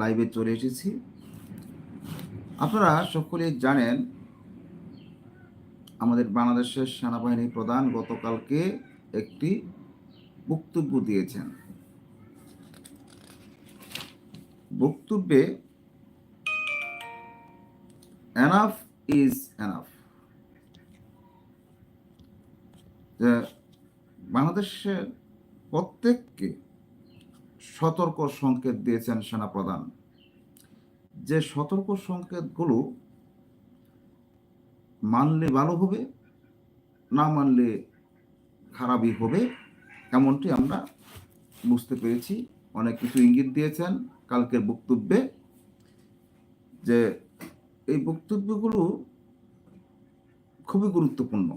লাইভে চলে এসেছি। আপনারা সকলেই জানেন, আমাদের বাংলাদেশের সেনাবাহিনী প্রধান গতকালকে একটি বক্তব্য দিয়েছেন। বক্তব্যে এনাফ ইজ এনাফ বাংলাদেশের প্রত্যেককে সতর্ক সংকেত দিয়েছেন সেনাপ্রধান। যে সতর্ক সংকেতগুলো মানলে ভালো হবে, না মানলে খারাপই হবে, এমনটি আমরা বুঝতে পেরেছি। অনেক কিছু ইঙ্গিত দিয়েছেন কালকের বক্তব্যে যে এই বক্তব্যগুলো খুবই গুরুত্বপূর্ণ।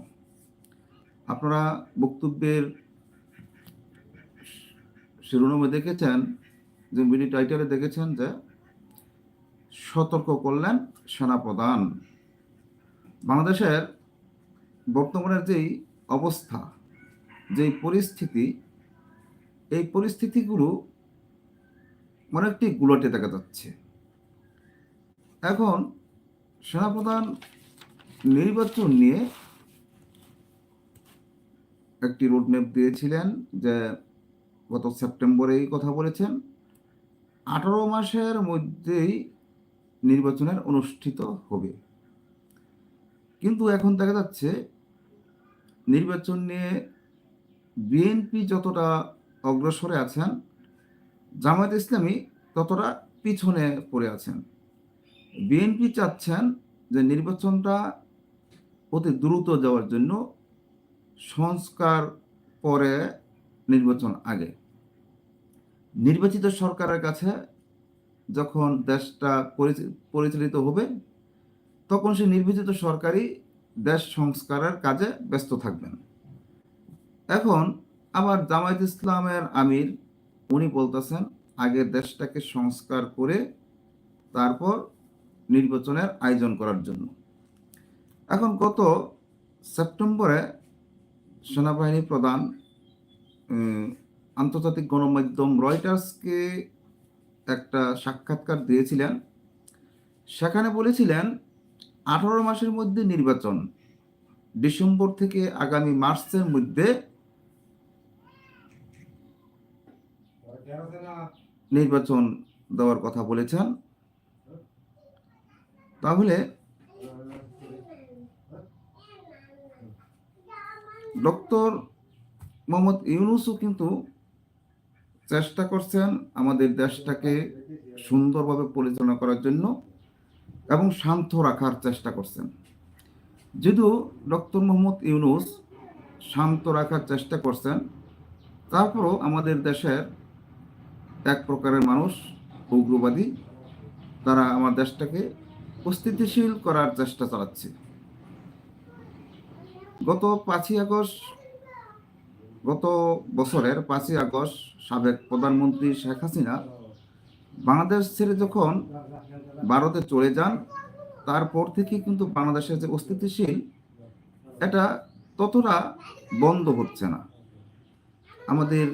আপনারা বক্তব্যের শিরোনামে দেখেছেন যে মিনি টাইটেলে দেখেছেন যে সতর্ক করলেন সেনাপ্রধান। বাংলাদেশের বর্তমানের যেই অবস্থা, যেই পরিস্থিতি, এই পরিস্থিতিগুলো অনেকটি গুলটে দেখা যাচ্ছে। এখন সেনাপ্রধান নির্বাচন নিয়ে একটি রোডম্যাপ দিয়েছিলেন যে গত সেপ্টেম্বরে এই কথা বলেছেন। আঠারো মাসের মধ্যেই নির্বাচনের অনুষ্ঠিত হবে। কিন্তু এখন দেখা যাচ্ছে, নির্বাচন নিয়ে বিএনপি যতটা অগ্রসরে আছেন, জামায়াত ইসলামী ততটা পিছনে পড়ে আছেন। বিএনপি চাচ্ছেন যে নির্বাচনটা অতি দ্রুত যাওয়ার জন্য সংস্কার পরে নির্বাচন আগে। নির্বাচিত সরকারের কাছে যখন দেশটা পরিচালিত হবে, তখন সে নির্বাচিত সরকারই দেশ সংস্কারের কাজে ব্যস্ত থাকবেন। এখন আবার জামায়াত ইসলামের আমির, উনি বলতেছেন, আগে দেশটাকে সংস্কার করে তারপর নির্বাচনের আয়োজন করার জন্য। এখন গত সেপ্টেম্বরে সেনাবাহিনী প্রধান আন্তর্জাতিক গণমাধ্যম রয়টার্সকে একটা সাক্ষাৎকার দিয়েছিলেন। সেখানে বলেছিলেন, আঠারো মাসের মধ্যে নির্বাচন, ডিসেম্বর থেকে আগামী মার্চের মধ্যে নির্বাচন দেওয়ার কথা বলেছেন। তাহলে ডক্টর মোহাম্মদ ইউনুসও কিন্তু চেষ্টা করছেন আমাদের দেশটাকে সুন্দরভাবে পরিচালনা করার জন্য এবং শান্ত রাখার চেষ্টা করছেন। যদিও ডক্টর মোহাম্মদ ইউনুস শান্ত রাখার চেষ্টা করছেন, তারপরও আমাদের দেশের এক প্রকারের মানুষ, উগ্রবাদী, তারা আমার দেশটাকে অস্থিতিশীল করার চেষ্টা চালাচ্ছে। গত পাঁচই আগস্ট গত বছরের পাঁচই আগস্ট সাবেক প্রধানমন্ত্রী শেখ হাসিনা বাংলাদেশ ছেড়ে যখন ভারতে চলে যান, তারপর থেকে কিন্তু বাংলাদেশের যে অস্থিতিশীল, এটা ততটা বন্ধ হচ্ছে না। আমাদের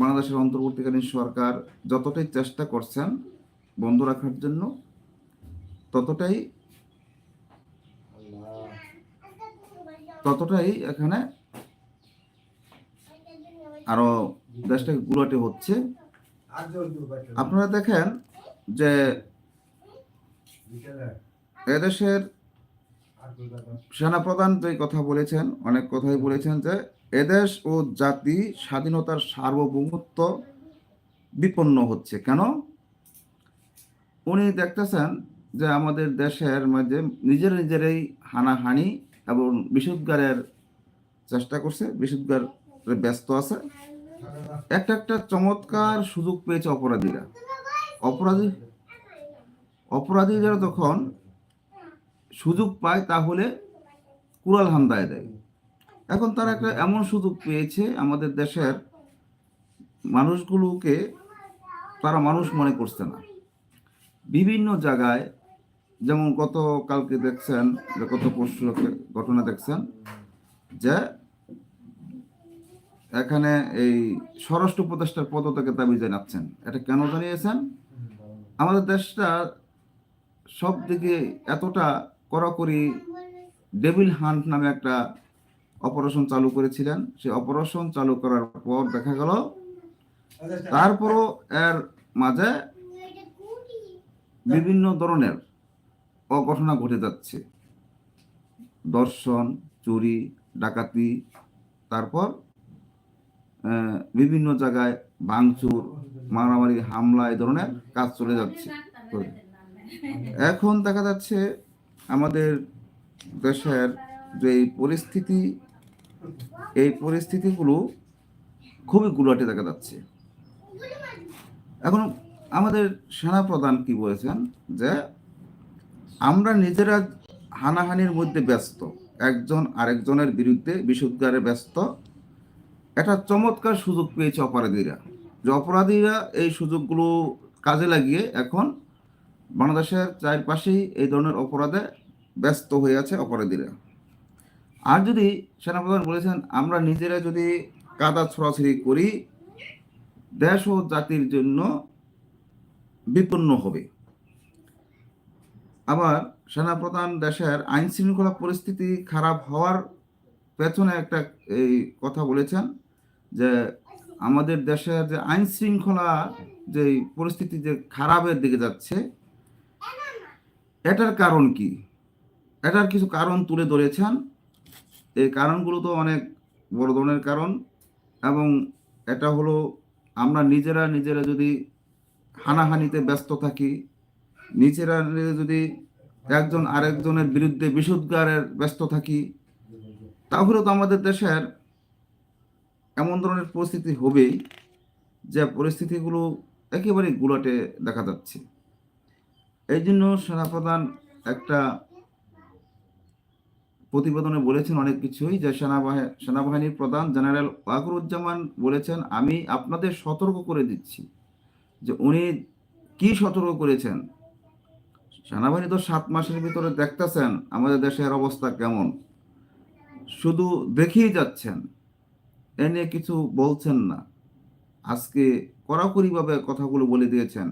বাংলাদেশের অন্তর্বর্তীকালীন সরকার যতটাই চেষ্টা করছেন বন্ধ রাখার জন্য, ততটাই ততটাই এখানে আরও দেশটাকে গুলাটে হচ্ছে। আপনারা দেখেন যে এদেশের সেনাপ্রধান যে কথা বলেছেন, অনেক কথাই বলেছেন যে এদেশ ও জাতি স্বাধীনতার সার্বভৌমত্ব বিপন্ন হচ্ছে। কেন? উনি দেখতেছেন যে আমাদের দেশের মধ্যে নিজের নিজেরাই হানাহানি এবং বিশুদ্ধারের চেষ্টা করছে বিশুদ্ধার ব্যস্ত আছে। একটা একটা চমৎকার সুযোগ পেয়েছে অপরাধীরা। অপরাধী, অপরাধীরা যখন সুযোগ পায় তাহলে কুড়াল হান্দায় দেয়। এখন তারা একটা এমন সুযোগ পেয়েছে আমাদের দেশের মানুষগুলোকে তারা মানুষ মনে করছে না। বিভিন্ন জায়গায়, যেমন গত কালকে দেখছেন, গত পরশু ঘটনা দেখছেন যে এখানে এই স্বরাষ্ট্র উপদেষ্টার পদত্যাগের দাবি জানাচ্ছেন। এটা কেন জানিয়েছেন? আমাদের দেশটা সব দিকে এতটা কড়াকড়ি ডেভিল হান্ট নামে একটা অপারেশন চালু করেছিলেন। সেই অপারেশন চালু করার পর দেখা গেল, তারপরও এর মাঝে বিভিন্ন ধরনের অঘটনা ঘটে যাচ্ছে। দর্শন, চুরি, ডাকাতি, তারপর বিভিন্ন জায়গায় ভাঙচুর, মারামারি, হামলা এই ধরনের কাজ চলে যাচ্ছে। এখন দেখা যাচ্ছে আমাদের দেশের যে পরিস্থিতি, এই পরিস্থিতিগুলো খুবই গুলাটে দেখা যাচ্ছে। এখন আমাদের সেনাপ্রধান কি বলেছেন? যে আমরা নিজেরা হানাহানির মধ্যে ব্যস্ত, একজন আরেকজনের বিরুদ্ধে বিশুদ্ধারে ব্যস্ত একটা চমৎকার সুযোগ পেয়েছে অপরাধীরা। যে অপরাধীরা এই সুযোগগুলো কাজে লাগিয়ে এখন বাংলাদেশের চারপাশেই এই ধরনের অপরাধে ব্যস্ত হয়ে আছে অপরাধীরা। আর যদি সেনাপ্রধান বলেছেন, আমরা নিজেরা যদি কাদা ছড়াছড়ি করি, দেশ ও জাতির জন্য বিপন্ন হবে। আবার সেনাপ্রধান দেশের আইন শৃঙ্খলা পরিস্থিতি খারাপ হওয়ার পেছনে একটা এই কথা বলেছেন যে আমাদের দেশের যে আইন শৃঙ্খলা যে পরিস্থিতি যে খারাপের দিকে যাচ্ছে, এটার কারণ কি? এটার কিছু কারণ তুলে ধরেছেন। এই কারণগুলো তো অনেক বড় ধরনের কারণ এবং এটা হলো আমরা নিজেরা নিজেরা যদি হানাহানিতে ব্যস্ত থাকি, নিজেরা যদি একজন আরেকজনের বিরুদ্ধে বিশুদ্ধারের ব্যস্ত থাকি, তাহলে তো আমাদের দেশের এমন ধরনের পরিস্থিতি হবেই যে পরিস্থিতিগুলো একেবারে গুলাটে দেখা যাচ্ছে। এই জন্য সেনাপ্রধান একটা প্রতিবেদনে বলেছেন অনেক কিছুই, যে সেনাবাহিনী সেনাবাহিনীর প্রধান জেনারেল ওয়াকরুজ্জামান বলেছেন, আমি আপনাদের সতর্ক করে দিচ্ছি যে উনি কি সতর্ক করেছেন। সেনাবাহিনী তো সাত মাসের ভিতরে দেখতেছেন আমাদের দেশের অবস্থা কেমন। শুধু দেখেই যাচ্ছেন। এ নিয়ে কিছু বলছেন না। আজকে কড়াকড়িভাবে কথাগুলো বলে দিয়েছেন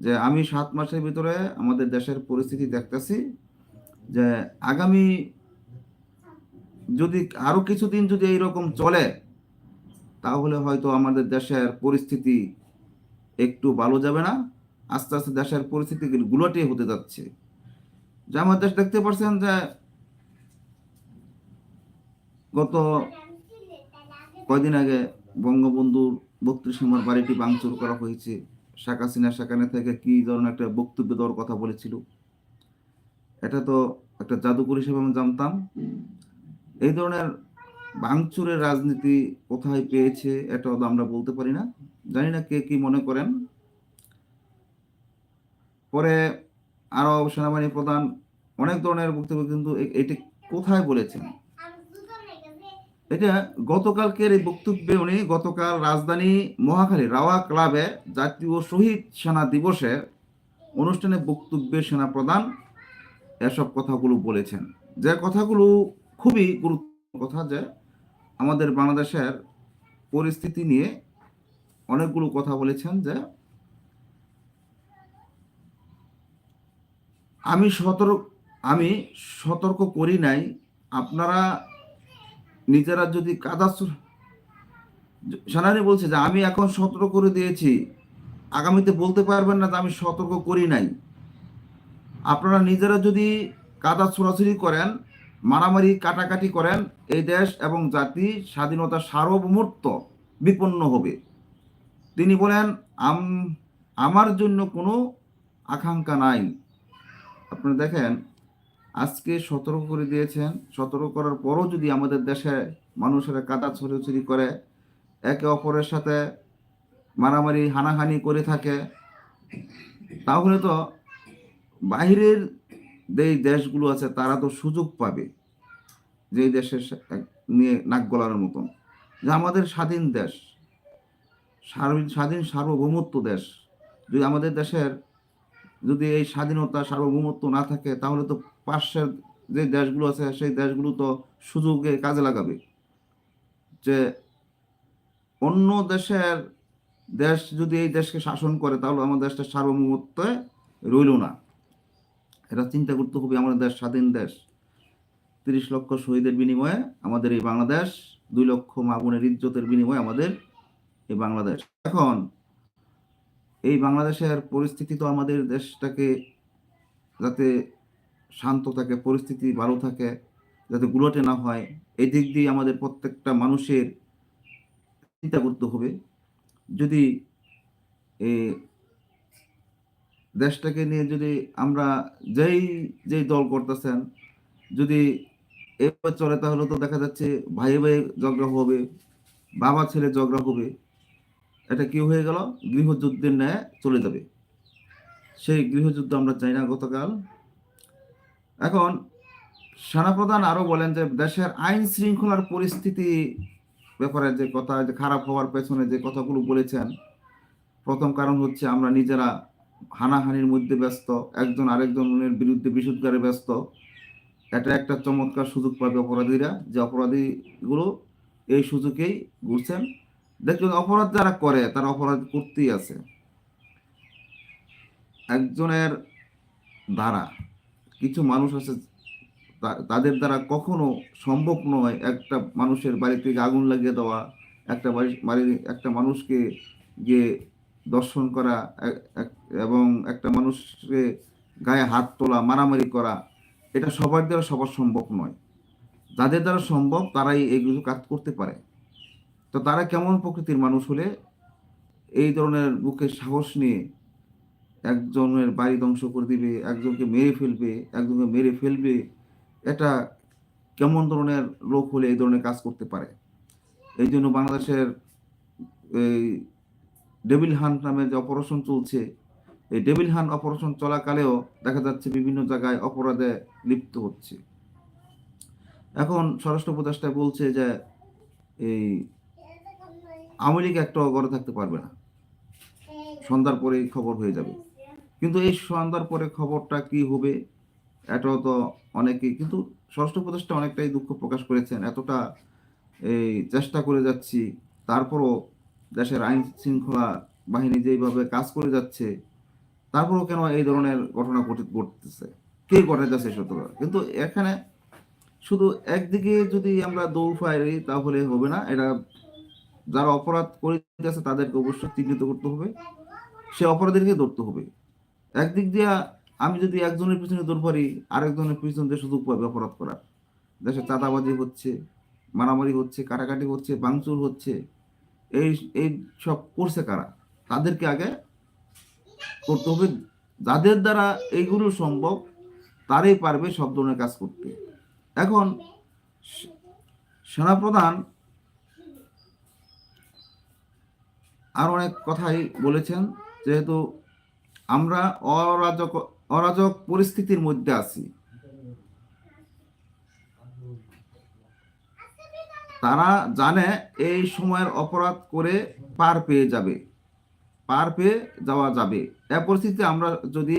যে, আমি সাত মাসের ভিতরে আমাদের দেশের পরিস্থিতি দেখতেছি যে, আগামী যদি আরও কিছুদিন যদি এইরকম চলে, তাহলে হয়তো আমাদের দেশের পরিস্থিতি একটু ভালো যাবে না। আস্তে আস্তে দেশের পরিস্থিতি গুলোটে হতে যাচ্ছে। যে আমার দেশ দেখতে পাচ্ছেন যে, গত কয়দিন আগে বঙ্গবন্ধুর বত্রিশ নম্বর বাড়িটি ভাঙচুর করা হয়েছে। শেখ হাসিনা সেখানে থেকে কি ধরনের একটা বক্তব্য দেওয়ার কথা বলেছিল? এটা তো একটা জাদুকর হিসেবে আমি জানতাম। এই ধরনের ভাঙচুরের রাজনীতি কোথায় পেয়েছে এটাও তো আমরা বলতে পারি না। জানি না কে কি মনে করেন। পরে আরও সেনাবাহিনী প্রধান অনেক ধরনের বক্তব্য কিন্তু এটি কোথায় বলেছেন? এটা গতকালকের এই বক্তব্যে উনি গতকাল রাজধানী মহাখালী রাওয়া ক্লাবে জাতীয় শহীদ সেনা দিবসে অনুষ্ঠানে বক্তব্যে সেনা প্রধান এসব কথাগুলো বলেছেন। যে কথাগুলো খুবই গুরুত্বপূর্ণ কথা যে আমাদের বাংলাদেশের পরিস্থিতি নিয়ে অনেকগুলো কথা বলেছেন যে আমি সতর্ক আমি সতর্ক করি নাই, আপনারা নিজেরা যদি কাদা সেনানি বলছে যে, আমি এখন সতর্ক করে দিয়েছি। আগামীতে বলতে পারবেন না যে আমি সতর্ক করি নাই। আপনারা নিজেরা যদি কাদা ছোড়াছুড়ি করেন, মারামারি, কাটাকাটি করেন, এই দেশ এবং জাতি স্বাধীনতা সার্বভৌমত্ব বিপন্ন হবে। তিনি বলেন, আম আমার জন্য কোনো আকাঙ্ক্ষা নাই। আপনারা দেখেন আজকে সতর্ক করে দিয়েছেন। সতর্ক করার পরও যদি আমাদের দেশে মানুষেরা কাদা ছড়াছড়ি করে, একে অপরের সাথে মারামারি, হানাহানি করে থাকে, তাহলে তো বাইরের যেই দেশগুলো আছে, তারা তো সুযোগ পাবে যেই দেশের নিয়ে নাক গলানোর মতন। যে আমাদের স্বাধীন দেশ স্বাধীন সার্বভৌমত্ব দেশ, যদি আমাদের দেশের যদি এই স্বাধীনতা, সার্বভৌমত্ব না থাকে, তাহলে তো পাশের যে দেশগুলো আছে, সেই দেশগুলো তো সুযোগে কাজে লাগাবে। যে অন্য দেশের দেশ যদি এই দেশকে শাসন করে, তাহলে আমাদের দেশটা সার্বভৌমত্ব রইল না। এটা চিন্তা করতে হবে, আমাদের দেশ স্বাধীন দেশ। তিরিশ লক্ষ শহীদের বিনিময়ে আমাদের এই বাংলাদেশ, দুই লক্ষ মা বোনের ইজ্জতের বিনিময়ে আমাদের এই বাংলাদেশ। এখন এই বাংলাদেশের পরিস্থিতি তো আমাদের দেশটাকে যাতে শান্ত থাকে, পরিস্থিতি ভালো থাকে, যাতে গুলোটে না হয়। এই দিক দিয়ে আমাদের প্রত্যেকটা মানুষের চিন্তা করতে হবে। যদি দেশটাকে নিয়ে যদি আমরা যেই যেই দল করতেছেন, যদি এভাবে চলে, তাহলে তো দেখা যাচ্ছে ভাই ভাই ঝগড়া হবে, বাবা ছেলে ঝগড়া হবে। এটা কি হয়ে গেল? গৃহযুদ্ধের ন্যায় চলে যাবে। সেই গৃহযুদ্ধ আমরা চাই না গতকাল। এখন সেনাপ্রধান আরও বলেন যে দেশের আইন শৃঙ্খলার পরিস্থিতি ব্যাপারে যে কথা, যে খারাপ হওয়ার পেছনে যে কথাগুলো বলেছেন, প্রথম কারণ হচ্ছে আমরা নিজেরা হানাহানির মধ্যে ব্যস্ত, একজন আরেকজনের বিরুদ্ধে বিশুদ্ধারে ব্যস্ত। এটা একটা চমৎকার সুযোগ পাবে অপরাধীরা, যে অপরাধীগুলো এই সুযোগেই ঘুরছেন। দেখুন, অপরাধ যারা করে, তারা অপরাধ করতেই আছে। একজনের দ্বারা কিছু মানুষ আছে তাদের দ্বারা কখনো সম্ভব নয় একটা মানুষের বাড়ি থেকে আগুন লাগিয়ে দেওয়া, একটা বাড়ি বাড়ি একটা মানুষকে গিয়ে দর্শন করা এবং একটা মানুষকে গায়ে হাত তোলা, মারামারি করা, এটা সবার দ্বারা সবার সম্ভব নয়। যাদের দ্বারা সম্ভব তারাই এগুলো কাজ করতে পারে। তো তারা কেমন প্রকৃতির মানুষ হলে এই ধরনের বুকে সাহস নিয়ে একজনের বাড়ি ধ্বংস করে দিবে, একজনকে মেরে ফেলবে, একজনকে মেরে ফেলবে, এটা কেমন ধরনের লোক হলে এই ধরনের কাজ করতে পারে? এই জন্য বাংলাদেশের এই ডেভিল হান্ট নামে যে অপারেশন চলছে, এই ডেভিল হান্ট অপারেশন চলাকালেও দেখা যাচ্ছে বিভিন্ন জায়গায় অপরাধে লিপ্ত হচ্ছে। এখন স্বরাষ্ট্র উপদেষ্টা বলছে যে এই আওয়ামী লীগ একটাও ঘরে থাকতে পারবে না। সন্ধ্যার পরেই খবর হয়ে যাবে। কিন্তু এই সন্ধ্যার পরে খবরটা কি হবে, এটাও তো অনেকেই, কিন্তু ষষ্ঠ উপদেষ্টা অনেকটাই দুঃখ প্রকাশ করেছেন, এতটা এই চেষ্টা করে যাচ্ছি, তারপরও দেশের আইন শৃঙ্খলা বাহিনী যেইভাবে কাজ করে যাচ্ছে, তারপরও কেন এই ধরনের ঘটনা ঘটে- ঘটতেছে? কে যাচ্ছে সত্যি কিন্তু এখানে শুধু একদিকে যদি আমরা দৌড় ফাইরি তাহলে হবে না, এটা যারা অপরাধ করে যাচ্ছে তাদেরকে অবশ্যই চিহ্নিত করতে হবে, সে অপরাধীকে ধরতে হবে। একদিক দিয়ে আমি যদি একজনের পিছনে দৌড় পারি, আরেকজনের পিছন দিয়ে সুযোগ পাবে অপরাধ করার। দেশে চাঁদাবাজি হচ্ছে, মারামারি হচ্ছে কাটাকাটি হচ্ছে, ভাঙচুর হচ্ছে, এই এই সব করছে কারা? তাদেরকে আগে করতে হবে। যাদের দ্বারা এইগুলো সম্ভব, তারাই পারবে সব ধরনের কাজ করতে। এখন সেনাপ্রধান আর অনেক কথাই বলেছেন, যেহেতু আমরা অরাজক অরাজক পরিস্থিতির মধ্যে আছি। তারা জানে এই সময়ের অপরাধ করে পার পেয়ে যাবে, পার পেয়ে যাওয়া যাবে। এ পরিস্থিতিতে আমরা যদি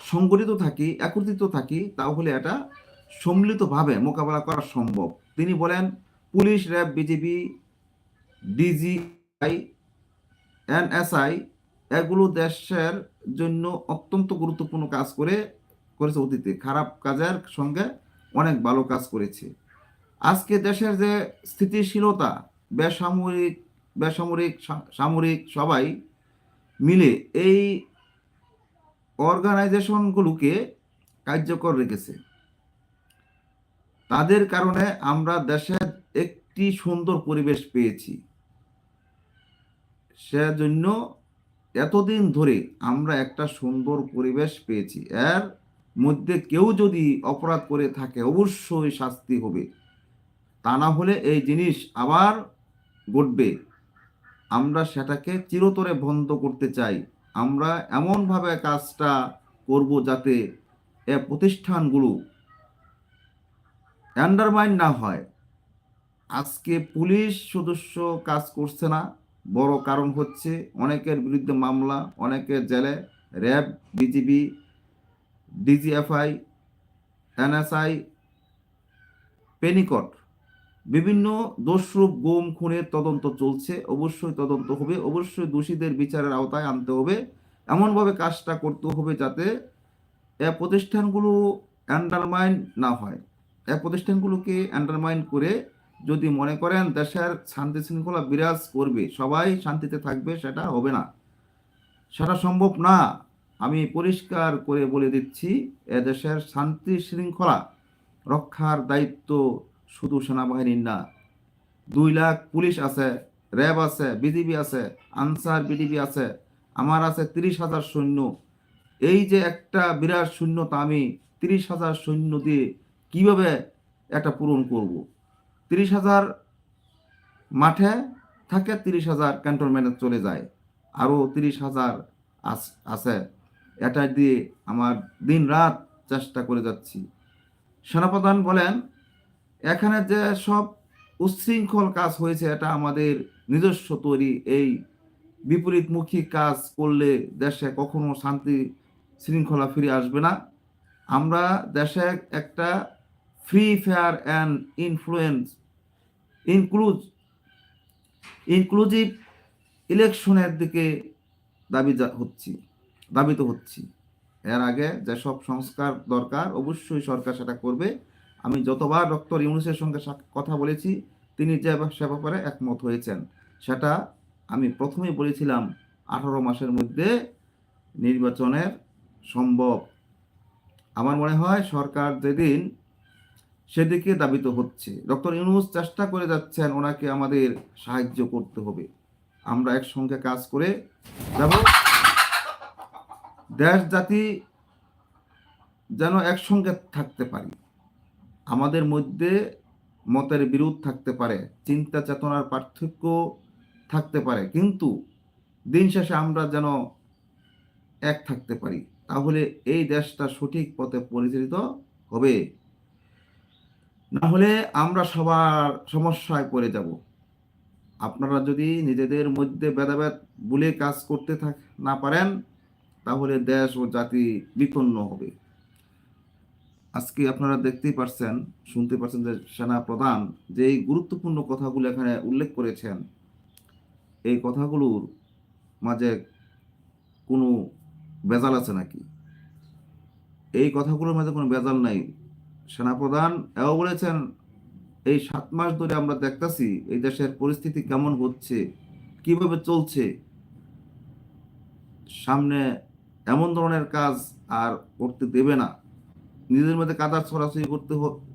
সংগঠিত থাকি, একত্রিত থাকি, তাহলে এটা সম্মিলিতভাবে মোকাবেলা করা সম্ভব। তিনি বলেন, police, RAB BJP DGI, NSI এগুলো দেশের জন্য অত্যন্ত গুরুত্বপূর্ণ কাজ করে করেছে অতীতে। খারাপ কাজের সঙ্গে অনেক ভালো কাজ করেছে। আজকে দেশের যে স্থিতিশীলতা, বেসামরিক বেসামরিক সামরিক সবাই মিলে এই অর্গানাইজেশনগুলোকে কার্যকর রেখেছে। তাদের কারণে আমরা দেশের একটি সুন্দর পরিবেশ পেয়েছি। সেজন্য এতদিন ধরে আমরা একটা সুন্দর পরিবেশ পেয়েছি। এর মধ্যে কেউ যদি অপরাধ করে থাকে, অবশ্যই শাস্তি হবে। তা না হলে এই জিনিস আবার ঘটবে। আমরা সেটাকে চিরতরে বন্ধ করতে চাই। আমরা এমনভাবে কাজটা করব যাতে এ প্রতিষ্ঠানগুলো আন্ডারমাইন না হয়। আজকে পুলিশ সদস্য কাজ করছে না। বড় কারণ হচ্ছে অনেকের বিরুদ্ধে মামলা, অনেকের জেলে র্যাব, বিজিবি, ডিজিএফআই, এনএসআই, পেনিকট, বিভিন্ন দোষরূপ গুম, খুনের তদন্ত চলছে, অবশ্যই তদন্ত হবে, অবশ্যই দোষীদের বিচারের আওতায় আনতে হবে, এমনভাবে কাজটা করতে হবে যাতে এ প্রতিষ্ঠানগুলো আন্ডারমাইন না হয়। এ প্রতিষ্ঠানগুলোকে আন্ডারমাইন করে যদি মনে করেন দেশের শান্তি শৃঙ্খলা বিরাজ করবে, সবাই শান্তিতে থাকবে, সেটা হবে না। সেটা সম্ভব না। আমি পরিষ্কার করে বলে দিচ্ছি এদেশের শান্তি শৃঙ্খলা রক্ষার দায়িত্ব শুধু সেনাবাহিনীর না। দুই লাখ পুলিশ আছে, র্যাব আছে, বিজিবি আছে, আনসার বিডিবি আছে, আমার আছে তিরিশ হাজার সৈন্য। এই যে একটা বিরাট শূন্যতা আমি তিরিশ হাজার সৈন্য দিয়ে কীভাবে এটা পূরণ করব? তিরিশ হাজার মাঠে থাকে, তিরিশ হাজার ক্যান্টনমেন্টে চলে যায়। আরও তিরিশ হাজার আছে। এটা দিয়ে আমার দিন রাত চেষ্টা করে যাচ্ছি। সেনাপ্রধান বলেন, এখানে যে সব উচ্ছৃঙ্খল কাজ হয়েছে, এটা আমাদের নিজস্ব তৈরি। এই বিপরীতমুখী কাজ করলে দেশে কখনো শান্তি শৃঙ্খলা ফিরে আসবে না। আমরা দেশে একটা free fair and influence include inclusive ইলেকশনের দিকে দাবি হচ্ছি, দাবিত হচ্ছি। এর আগে যেসব সংস্কার দরকার, অবশ্যই সরকার সেটা করবে। আমি যতবার ডক্টর ইউনুসের সঙ্গে কথা বলেছি, তিনি যে সে ব্যাপারে একমত হয়েছেন। সেটা আমি প্রথমেই বলেছিলাম, আঠারো মাসের মধ্যে নির্বাচনের সম্ভব। আমার মনে হয় সরকার যেদিন সেদিকে দাবিত হচ্ছে। ডক্টর ইউনুস চেষ্টা করে যাচ্ছেন ওনাকে আমাদের সাহায্য করতে হবে। আমরা একসঙ্গে কাজ করে যাব। দেশ, জাতি যেন একসঙ্গে থাকতে পারি। আমাদের মধ্যে মতের বিরোধ থাকতে পারে, চিন্তা চেতনার পার্থক্য থাকতে পারে, কিন্তু দিন শেষে আমরা যেন এক থাকতে পারি, তাহলে এই দেশটা সঠিক পথে পরিচালিত হবে। না হলে আমরা সবার সমস্যায় পড়ে যাব। আপনারা যদি নিজেদের মধ্যে ভেদাভেদ বলে কাজ করতে থাক না পারেন, তাহলে দেশ ও জাতি বিপন্ন হবে। আজকে আপনারা দেখতেই পারছেন, শুনতে পারছেন যে সেনা প্রধান যে এই গুরুত্বপূর্ণ কথাগুলো এখানে উল্লেখ করেছেন, এই কথাগুলোর মাঝে কোনো বেজাল আছে নাকি? এই কথাগুলোর মাঝে কোনো বেজাল নাই। সেনাপ্রধান এও বলেছেন, এই সাত মাস ধরে আমরা দেখতাছি এই দেশের পরিস্থিতি কেমন হচ্ছে, কীভাবে চলছে। সামনে এমন ধরনের কাজ আর করতে দেবে না। নিজেদের মধ্যে কাদার ছড়াছড়ি করতে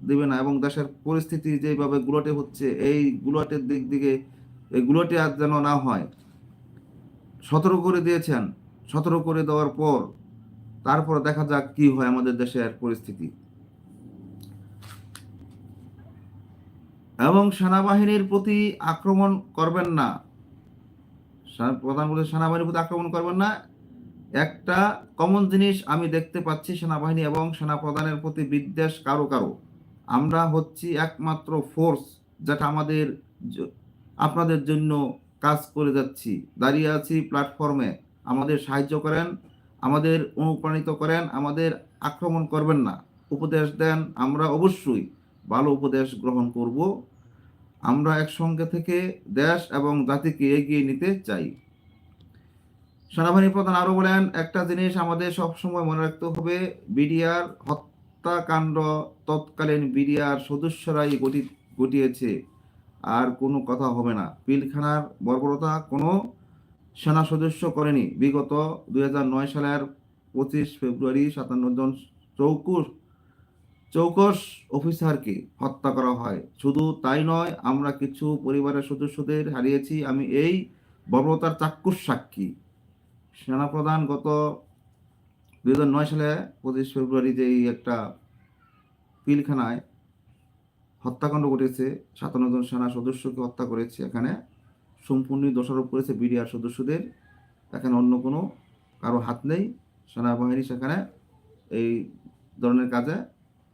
দেবে না এবং দেশের পরিস্থিতি যেভাবে গুলোটে হচ্ছে, এই গুলোটের দিক দিকে, এই গুলোটে আর যেন না হয়। সতর্ক করে দিয়েছেন। সতর্ক করে দেওয়ার পর, তারপর দেখা যাক কি হয় আমাদের দেশের পরিস্থিতি। এবং সেনাবাহিনীর প্রতি আক্রমণ করবেন না। সে- প্রধান বলে সেনাবাহিনীর প্রতি আক্রমণ করবেন না। একটা কমন জিনিস আমি দেখতে পাচ্ছি সেনাবাহিনী এবং সেনাপ্রধানের প্রতি বিদ্বেষ কারও কারও। আমরা হচ্ছি একমাত্র ফোর্স যেটা আমাদের আপনাদের জন্য কাজ করে যাচ্ছি। দাঁড়িয়ে আছি প্ল্যাটফর্মে আমাদের সাহায্য করেন, আমাদের অনুপ্রাণিত করেন, আমাদের আক্রমণ করবেন না। উপদেশ দেন, আমরা অবশ্যই ভালো উপদেশ গ্রহণ করব। আমরা একসঙ্গে থেকে দেশ এবং জাতিকে এগিয়ে নিতে চাই। সেনাবাহিনী প্রধান আরও বলেন, একটা জিনিস আমাদের সবসময় মনে রাখতে হবে, বিডিআর হত্যাকাণ্ড তৎকালীন বিডিআর সদস্যরাই গঠি, ঘটিয়েছে, আর কোনো কথা হবে না। পিলখানার বর্বরতা কোনো সেনা সদস্য করেনি। বিগত দু হাজার নয় সালের পঁচিশ ফেব্রুয়ারি সাতান্ন জন চৌকুশ চৌকস অফিসারকে হত্যা করা হয়। শুধু তাই নয়, আমরা কিছু পরিবারের সদস্যদের হারিয়েছি। আমি এই বর্বরতার চাক্ষুষ সাক্ষী। সেনাপ্রধান গত দুই নয় সালে পঁচিশ ফেব্রুয়ারি যেই একটা পিলখানায় হত্যাকাণ্ড ঘটেছে, সাতান্ন জন সেনা সদস্যকে হত্যা করেছে। এখানে সম্পূর্ণ দোষারোপ করেছে বিডিআর সদস্যদের। এখানে অন্য কোনো কারও হাত নেই। সেনাবাহিনী সেখানে এই ধরনের কাজে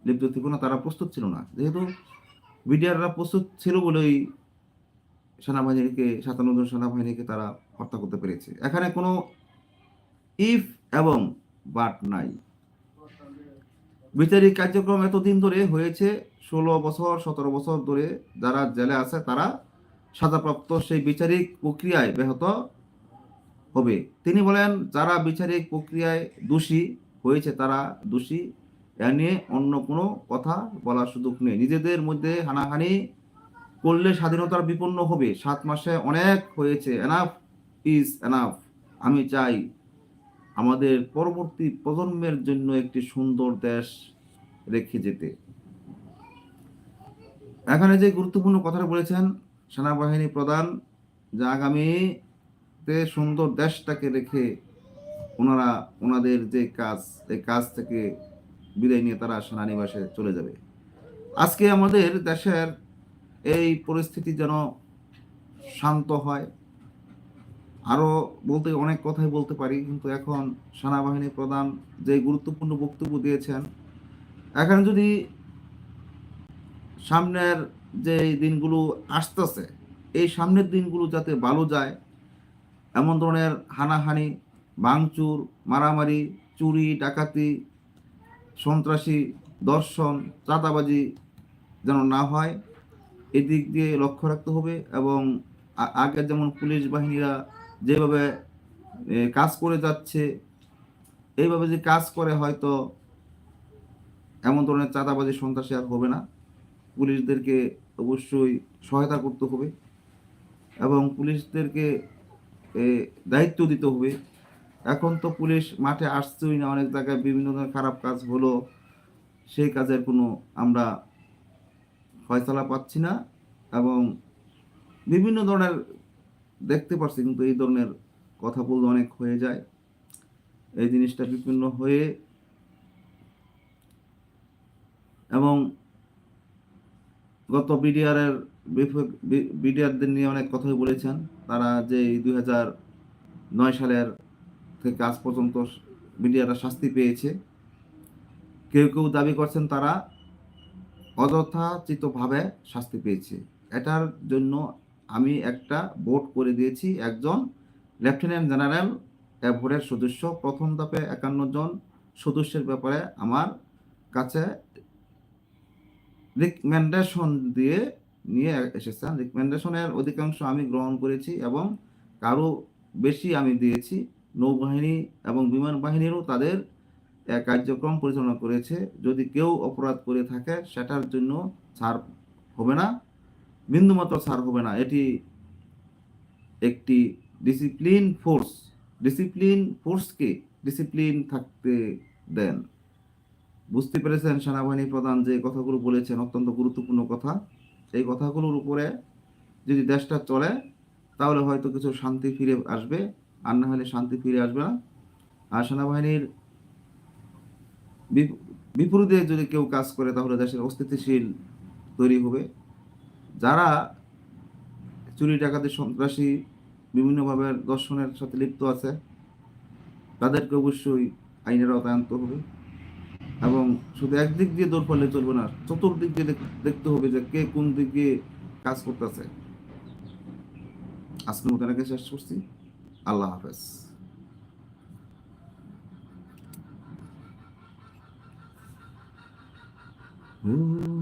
লিপ্ত ছিল না তারা প্রস্তুত ছিল না। যেহেতু বিডিআররা প্রস্তুত ছিল বলেই সেনাবাহিনীকে সাতান্ন জন সেনাবাহিনীকে তারা হত্যা করতে পেরেছে। এখানে কোনো ইফ এবং বাট নাই। বিচারিক কার্যক্রম এতদিন ধরে হয়েছে, ষোলো বছর, সতেরো বছর ধরে যারা জেলে আছে তারা সাজাপ্রাপ্ত সেই বিচারিক প্রক্রিয়ায় ব্যাহত হবে। তিনি বলেন, যারা বিচারিক প্রক্রিয়ায় দোষী হয়েছে তারা দোষী এ নিয়ে অন্য কোনো কথা বলার সুযোগ নেই। নিজেদের মধ্যে হানাহানি করলে স্বাধীনতার বিপন্ন হবে। সাত মাসে অনেক হয়েছে। এনাফ ইজ এনাফ আমি চাই আমাদের পরবর্তী প্রজন্মের জন্য একটি সুন্দর দেশ রেখে যেতে। এখানে যে গুরুত্বপূর্ণ কথাটা বলেছেন সেনাবাহিনী প্রধান, যে আগামীতে সুন্দর দেশটাকে রেখে ওনারা, ওনাদের যে কাজ, এই কাজ থেকে বিদায় নিয়ে তারা সেনানিবাসে চলে যাবে। আজকে আমাদের দেশের এই পরিস্থিতি যেন শান্ত হয়। আরও বলতে অনেক কথাই বলতে পারি, কিন্তু এখন সেনাবাহিনী প্রধান যে গুরুত্বপূর্ণ বক্তব্য দিয়েছেন, এখানে যদি সামনের যে দিনগুলো আসতেছে, এই সামনের দিনগুলো যাতে ভালো যায়, এমন ধরনের হানাহানি, ভাঙচুর, মারামারি, চুরি, ডাকাতি সন্ত্রাসী, দর্শন, চাঁদাবাজি যেন না হয়, এদিক দিয়ে লক্ষ্য রাখতে হবে এবং আগে যেমন পুলিশ বাহিনীরা যেভাবে কাজ করে যাচ্ছে, এইভাবে যে কাজ করে হয়তো এমন ধরনের চাঁদাবাজি, সন্ত্রাসী আর হবে না। পুলিশদেরকে অবশ্যই সহায়তা করতে হবে এবং পুলিশদেরকে দায়িত্ব দিতে হবে। এখন তো পুলিশ মাঠে আসছেই না, অনেক জায়গায় বিভিন্ন ধরনের খারাপ কাজ হলো। সেই কাজের কোনো আমরা ফয়সলা পাচ্ছি না এবং বিভিন্ন ধরনের দেখতে পাচ্ছি কিন্তু এই ধরনের কথা বলতে অনেক হয়ে যায়। এই জিনিসটা বিভিন্ন হয়ে এবং গত বিডিআরের বিডিআরদের নিয়ে অনেক কথাই বলেছেন। তারা যে দুই হাজার নয় সালের থেকে আজ পর্যন্ত বিডিআররা শাস্তি পেয়েছে। কেউ কেউ দাবি করছেন তারা অযথাচিতভাবে শাস্তি পেয়েছে। এটার জন্য আমি একটা ভোট করে দিয়েছি একজন লেফটেন্যান্ট জেনারেল ভোটের সদস্য। প্রথম ধাপে একান্ন জন সদস্যের ব্যাপারে আমার কাছে রিকমেন্ডেশন দিয়ে নিয়ে এসেছেন। রিকমেন্ডেশনের অধিকাংশ আমি গ্রহণ করেছি এবং কারও বেশি আমি দিয়েছি। নৌবাহিনী এবং বিমান বাহিনীরও তাদের কার্যক্রম পরিচালনা করেছে। যদি কেউ অপরাধ করে থাকে, সেটার জন্য ছাড় হবে না। বিন্দুমাত্র ছাড় হবে না। এটি একটি ডিসিপ্লিন ফোর্স ডিসিপ্লিন ফোর্সকে ডিসিপ্লিন থাকতে দেন। বুঝতে পেরেছেন সেনাবাহিনী প্রধান যে কথাগুলো বলেছেন, অত্যন্ত গুরুত্বপূর্ণ কথা। এই কথাগুলোর উপরে যদি দেশটা চলে, তাহলে হয়তো কিছু শান্তি ফিরে আসবে। আর না হলে শান্তি ফিরে আসবে না। আর সেনাবাহিনীর বিপ- বিপরীতে যদি কেউ কাজ করে, তাহলে দেশের অস্থিতিশীল তৈরি হবে। যারা চুরি, ডাকাতি, সন্ত্রাসী বিভিন্নভাবে দর্শনের সাথে লিপ্ত আছে, তাদেরকে অবশ্যই আইনের আওতায় হবে। এবং শুধু একদিক দিয়ে দৌড় পারলে চলবে না, চতুর্দিক দিয়ে দেখতে হবে যে কে কোন দিক দিয়ে কাজ করতেছে। আজকের মতো এনাকে শেষ করছি। আল্লাহ হাফেজ ও